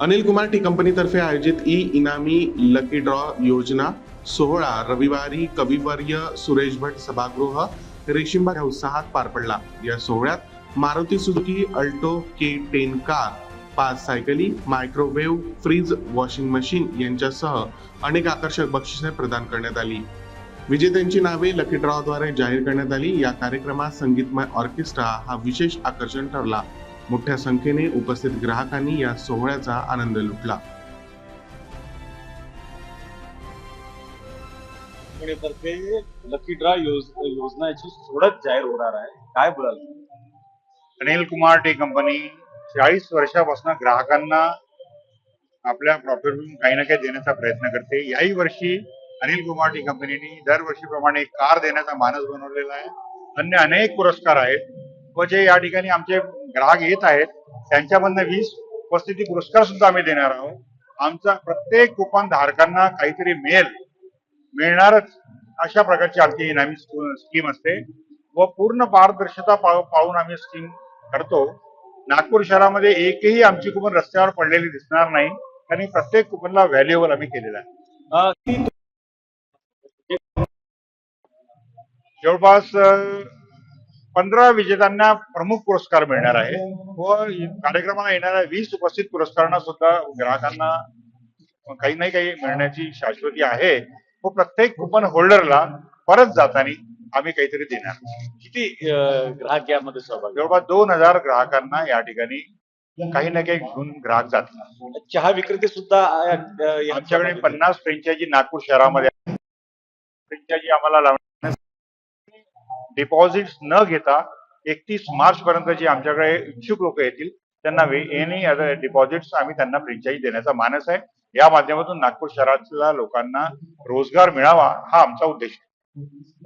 Anil Kumar T कंपनीतर्फे आयोजित E इनामी लकी ड्रॉ योजना सोहळा रविवारी कविवर्य सुरेश भट सभागृह रेशीमबाग या उत्साहात पार पडला. या सोहळ्यात Maruti Suzuki Alto K ten car पाच सायकली मायक्रोवेव्ह फ्रीज वॉशिंग मशीन यांच्यासह अनेक आकर्षक बक्षिसे प्रदान करण्यात आली. विजेत्यांची नावे लकी ड्रॉद्वारे जाहीर करण्यात आली. या कार्यक्रमात संगीतमय ऑर्केस्ट्रा हा विशेष आकर्षण ठरला. मोठ्या संख्येने उपस्थित ग्राहकांनी या सोहळ्याचा आनंद लुटला. लकी ड्रा योज योजनेची सोडत जाहीर होणार आहे. काय बोलाल? अनिल कुमार टी कंपनी चाळीस वर्षापासून ग्राहकांना आपल्या प्रॉफिटमधून काही ना काही देण्याचा प्रयत्न करते. याही वर्षी अनिल कुमार टी कंपनीने दरवर्षीप्रमाणे कार देण्याचा मानस बनवलेला आहे. अन्य अनेक पुरस्कार आहेत. व जे या ठिकाणी आमचे ग्राहक येत आहेत त्यांच्यामधनं वीस उपस्थिती पुरस्कार सुद्धा आम्ही देणार आहोत. आमचा प्रत्येक कुपन धारकांना काहीतरी मिळेल. मिळणारच अशा प्रकारची आमची इनामी स्कीम असते. व पूर्ण पारदर्शकता पाहू- पाहून आम्ही स्कीम करतो. नागपूर शहरामध्ये एकही आमची कुपन रस्त्यावर पडलेली दिसणार नाही. आणि प्रत्येक कुपनला व्हॅल्युएबल आम्ही केलेला आहे. जवळपास पंधरा विजेत्यांना प्रमुख पुरस्कार मिळणार आहे. व कार्यक्रमाला येणाऱ्या वीस उपस्थित पुरस्कारांना सुद्धा ग्राहकांना काही नाही काही मिळण्याची शाश्वती आहे. व प्रत्येक कुपन होल्डरला परत जाताना आम्ही काहीतरी देणार. किती ग्राहक यामध्ये सहभागी? जवळपास दोन हजार ग्राहकांना या ठिकाणी काही ना काही घेऊन ग्राहक जातात. चहा विक्रेते सुद्धा आमच्याकडे पन्नास फ्रेंचायझी नागपूर शहरामध्ये आहे. फ्रेंचायझी आम्हाला लावण्यास डिपॉझिट न घेता एकतीस मार्च पर्यंत जे आमच्याकडे इच्छुक लोक येतील त्यांना एनी अदर आम्ही त्यांना फ्रेंचाईज देण्याचा मानस आहे. या माध्यमातून नागपूर शहरातल्या लोकांना रोजगार मिळावा हा आमचा उद्देश आहे.